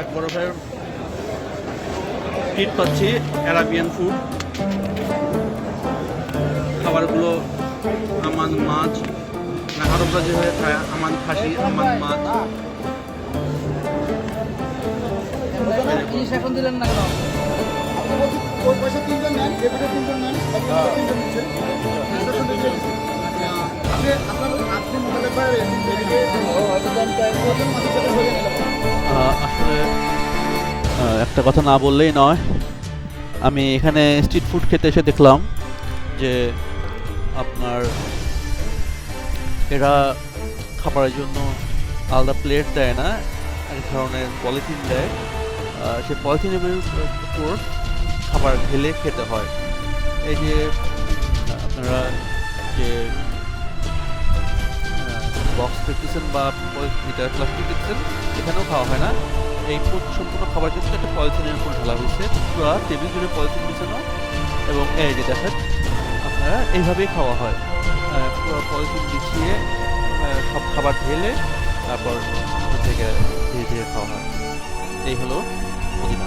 এক বরফের ট্রিট পাচ্ছি অ্যারাবিয়ান ফুড খাবারগুলো আমান মাছ না আরবরা যেভাবে খায় আমান খাসি আমান মাছ। এখন দিলেন না আপনি বলছেন ওই পয়সা তিনজন নেন এ পয়সা তিনজন নেন তিনজন নিচ্ছেন। Transaction দিয়ে দিচ্ছেন। আপনি আপনার আপনি মোবাইলের বাইরে আসলে একটা কথা না বললেই নয়। আমি এখানে স্ট্রিট ফুড খেতে এসে দেখলাম যে আপনার এরা খাবারের জন্য আলাদা প্লেট দেয় না, এক ধরনের পলিথিন দেয়। সেই পলিথিনের উপর খাবার ঢেলে খেতে হয়। এই যে, আপনারা যে বক্স দেখতেছেন বা এটা প্লাস্টিক দেখতেছেন, এখানেও খাওয়া হয় না। এই পুরো সম্পূর্ণ খাবার কিন্তু একটা পলিথিনের উপর ঢালা হয়েছে। পুরো টেবিল জুড়ে পলিথিন বিছানো এবং এই যে দেখেন, আপনারা এইভাবেই খাওয়া হয়। পুরো পলিথিন বিছিয়ে সব খাবার ঢেলে তারপর থেকে ধীরে ধীরে খাওয়া হয়। এই হলো মদিনা